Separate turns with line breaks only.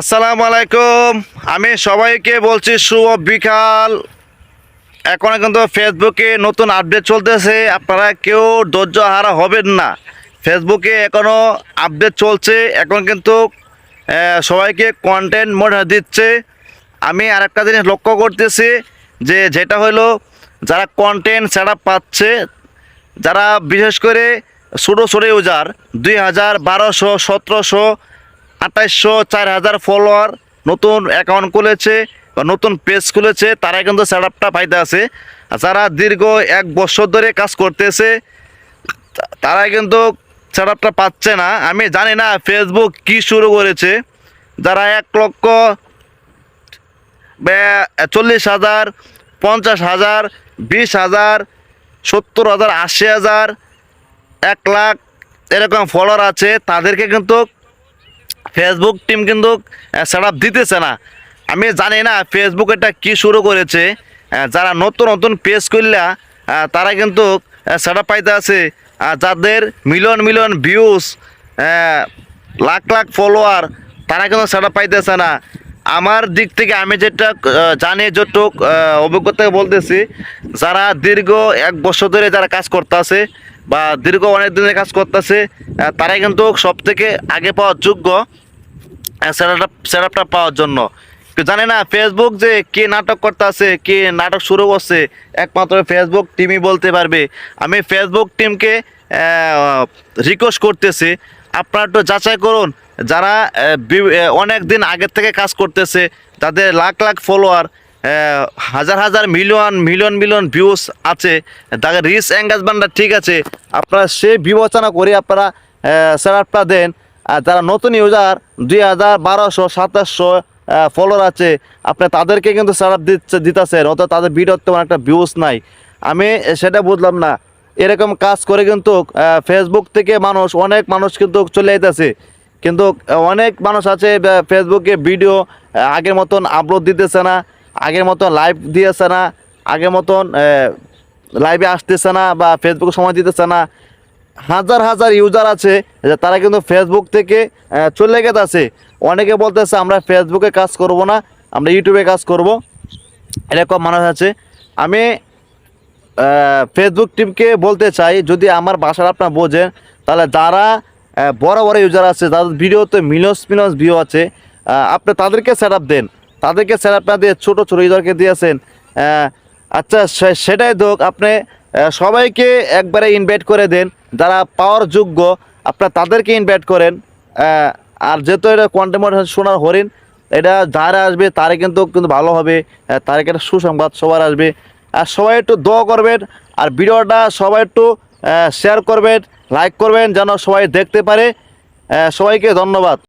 আসসালামু আলাইকুম। আমি সবাইকে বলছি শুভ বিকাল। এখন কিন্তু ফেসবুকে নতুন আপডেট চলতেছে। আপনারা কেউ ধৈর্য হারা হবেন না। ফেসবুকে এখনও আপডেট চলছে। এখন কিন্তু সবাইকে কন্টেন্ট মোড দিচ্ছে। আমি আরেকটা জিনিস লক্ষ্য করতেছি যে, যেটা হলো, যারা কন্টেন্ট সেট পাচ্ছে, যারা বিশেষ করে ছোটো ছোটো ইউজার দুই হাজার বারোশো, সতেরোশো আঠাইশশো চার হাজার ফলোয়ার নতুন অ্যাকাউন্ট খুলেছে, বা নতুন পেজ খুলেছে তারা কিন্তু সেট আপটা পাইতে আছে যারা দীর্ঘ এক বছর ধরে কাজ করতেছে, তা- তারা কিন্তু সেট আপটা পাচ্ছে না। আমি জানি না ফেসবুক কি শুরু করেছে। যারা এক লক্ষ চল্লিশ হাজার, পঞ্চাশ হাজার, বিশ হাজার, সত্তর হাজার, আশি হাজার, এক লাখ এরকম ফলোয়ার আছে, তাদেরকে কিন্তু ফেসবুক টিম কিন্তু সেট আপ দিতেছে না। আমি জানি না ফেসবুক এটা কী শুরু করেছে। যারা নতুন নতুন পেজ করলা তারা কিন্তু সেট আপ পাইতে আছে। যাদের million million views lakh lakh follower তারা কিন্তু সেট আপ পাইতেছে না। আমার দিক থেকে আমি যেটা জানি, যতটুক অভিজ্ঞতা বলতেছি, যারা দীর্ঘ এক বছর ধরে যারা কাজ করতেছে বা দীর্ঘ অনেক দিনের কাজ করতেছে তারাই কিন্তু সব থেকে আগে পাওয়ার যোগ্য সেট সেট আপটা পাওয়ার জন্য। জানি না ফেসবুক যে কে নাটক করতে আছে কে নাটক শুরু করছে, একমাত্র ফেসবুক টিমই বলতে পারবে। আমি ফেসবুক টিমকে রিকোয়েস্ট করতেছি, আপনারা একটু যাচাই করুন, যারা অনেক দিন আগের থেকে কাজ করতেছে তাদের লাখ লাখ ফলোয়ার হাজার হাজার মিলিয়ন মিলিয়ন মিলিয়ন ভিউজ আছে। তাকে রিচ এঙ্গেজমেন্টটা ঠিক আছে। আপনারা সে বিবেচনা করে আপনারা সেট দেন। আর যারা নতুন ইউজার দুই হাজার বারোশো, সাতাশশো ফলোয়ার আছে, আপনি তাদেরকে কিন্তু সেট দিচ্ছে, দিতেছেন। অত তাদের ভিডিওর তেমন একটা ভিউজ নাই। আমি সেটা বুঝলাম না। এরকম কাজ করে কিন্তু ফেসবুক থেকে মানুষ, অনেক মানুষ কিন্তু চলে যেতেছে কিন্তু অনেক মানুষ আছে ফেসবুকে ভিডিও আগের মতন আপলোড দিতেছে না। আগের মতন লাইভ দিয়েছে না, আগের মতন লাইভে আসতেছে না বা ফেসবুকে সময় দিতেছে না, হাজার হাজার ইউজার আছে তারা কিন্তু ফেসবুক থেকে চলে গেছে। অনেকে বলতেছে, আমরা ফেসবুকে কাজ করব না, আমরা ইউটিউবে কাজ করব। এরকম মানুষ আছে। আমি ফেসবুক টিমকে বলতে চাই, যদি আমার বাসার আপনার বোঝেন, তাহলে যারা বড় বড় ইউজার আছে, যাদের ভিডিওতে মিলস মিলস ভিউ আছে আপনি তাদেরকে সেট দেন। তাদেরকে স্যার আপ না দিয়ে ছোটো ছোটো ইউজারকে দিয়েছেন। আচ্ছা সেটাই হোক, আপনি সবাইকে একবারে ইনভাইট করে দেন। যারা পাওয়ার যোগ্য, আপনার তাদেরকে ইনভাইট করেন। আর যেহেতু এটা কন্টেন্ট শোনার হরিণ, এটা যারা আসবে তারা কিন্তু কিন্তু ভালো হবে। তার একটা সুসংবাদ সবার আসবে। আর সবাই একটু দোয়া করবেন, আর ভিডিওটা সবাই একটু শেয়ার করবেন লাইক করবেন, যেন সবাই দেখতে পারে। সবাইকে ধন্যবাদ।